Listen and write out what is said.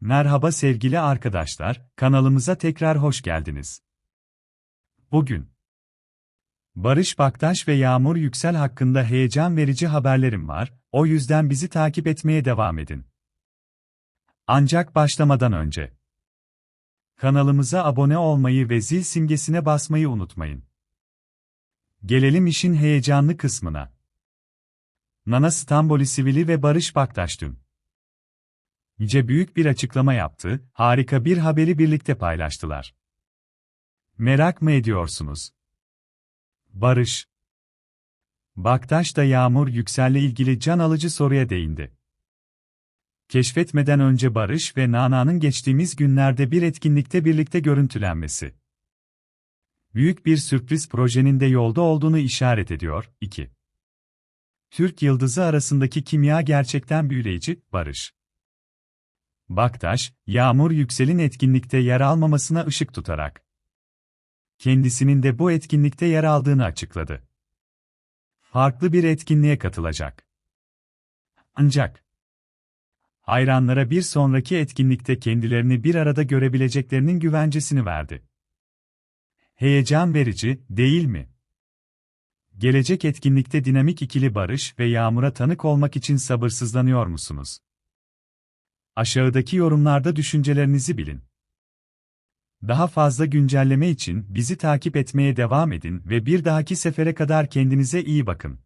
Merhaba sevgili arkadaşlar, kanalımıza tekrar hoş geldiniz. Bugün Barış Baktaş ve Yağmur Yüksel hakkında heyecan verici haberlerim var, o yüzden bizi takip etmeye devam edin. Ancak başlamadan önce kanalımıza abone olmayı ve zil simgesine basmayı unutmayın. Gelelim işin heyecanlı kısmına. Nana Stambolisivili ve Barış Baktaş dün Yüce büyük bir açıklama yaptı, harika bir haberi birlikte paylaştılar. Merak mı ediyorsunuz? Barış Baktaş da Yağmur Yüksel'le ilgili can alıcı soruya değindi. Keşfetmeden önce Barış ve Nana'nın geçtiğimiz günlerde bir etkinlikte birlikte görüntülenmesi. Büyük bir sürpriz projenin de yolda olduğunu işaret ediyor. 2. Türk yıldızı arasındaki kimya gerçekten büyüleyici, Barış. Baktaş, Yağmur Yüksel'in etkinlikte yer almamasına ışık tutarak kendisinin de bu etkinlikte yer aldığını açıkladı. Farklı bir etkinliğe katılacak. Ancak hayranlara bir sonraki etkinlikte kendilerini bir arada görebileceklerinin güvencesini verdi. Heyecan verici, değil mi? Gelecek etkinlikte dinamik ikili Barış ve Yağmur'a tanık olmak için sabırsızlanıyor musunuz? Aşağıdaki yorumlarda düşüncelerinizi bilin. Daha fazla güncelleme için bizi takip etmeye devam edin ve bir dahaki sefere kadar kendinize iyi bakın.